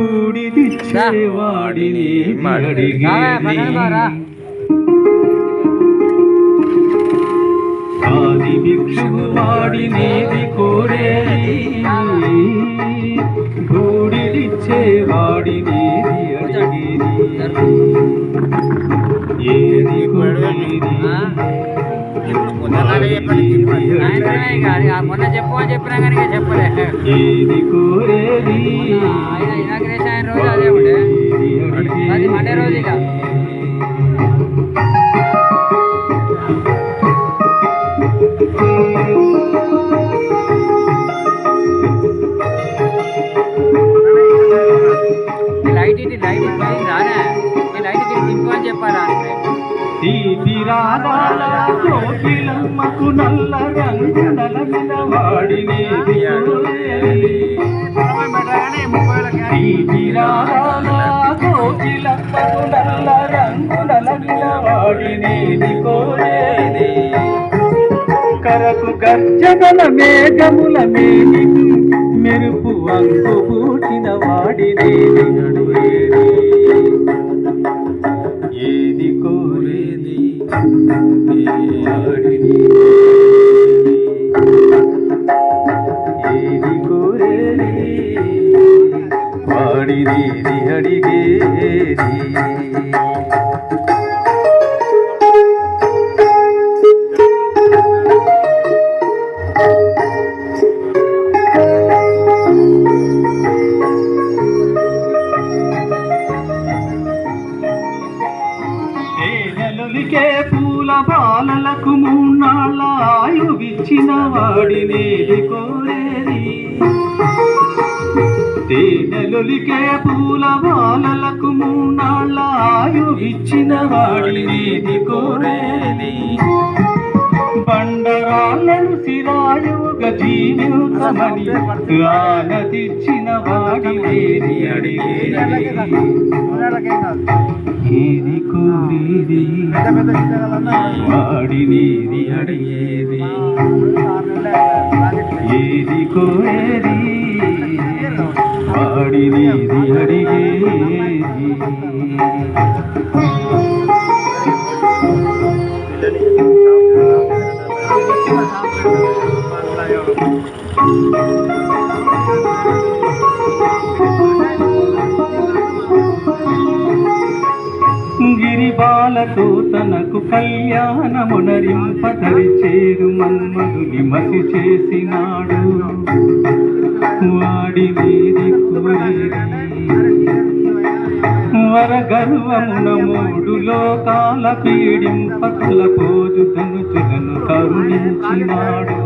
కూడిదిచ్చేవాడిని ఆది భిక్షువు వాడినేది కోరేది. గూడిదిచ్చేవాడినేది అడిగేది. ఏది మొన్న చెప్పు చెప్పినా కానీ చెప్పలే. ఏది కోరేది? ఆయన అయిన రోజు అదే ఉండే అది మండే రోజు ఇక లైట్ ఇది లైట్ ఇది రానే ఈ లైట్ ఇది దింపు అని కోకిలమ్మకు నల్ల రంగు వాడినేది కోరేది కరకు గర్జనల మేఘముల మేని మెరుపు అంకు పూటిన వాడినేది అడుగేది ఏది కోరేది? ఏడిని ఏది కోరేది? వాడినేది అడిగేది. తేనెలొలికే పూల బాలలకు మూన్నాళ్ళ ఆయువిచ్చిన వాడినేది కోరేది తేనెలొలికే పూల బాలలకు మూన్నాళ్ళ ఆయువిచ్చిన వాడినేది కోరేది బండరాళ్ళను సిరాయుగా జీవితమని ఆనదిచ్చిన వాడినేది అడిగేది? ఏది కోరేది? వాడినేది అడిగేది? ఏది కోరేది? వాడినేది అడిగేది? గిరిబాలతో తనకు కళ్యాణమునరింపదరి చేరు మన్మధుని మసి చేసినాడు వాడి వీరి కోరేది వర గర్వమున మూడు లోకాల పీడింపతుల పోదు ధనుచులను కరుణించినాడు.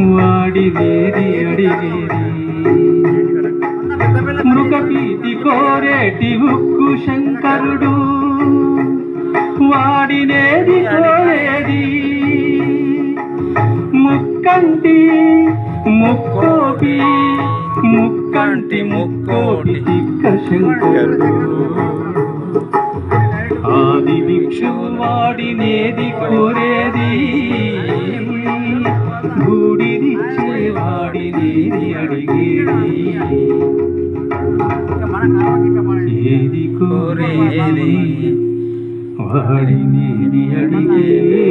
వాడి వేది అడిగేది మృగపీతి కోరేటి ఉక్కు శంకరుడు. వాడినేది కోరేది ముక్కంటి ముక్కోటి ముక్కంటి ముక్కోటి చిక్క శంకరుడు. ఆది భిక్షువు వాడినేది కోరేది. గుడిరిచ్చే వాడినేది అడిగేది ఏది కోరేది వాడినేది అడిగేది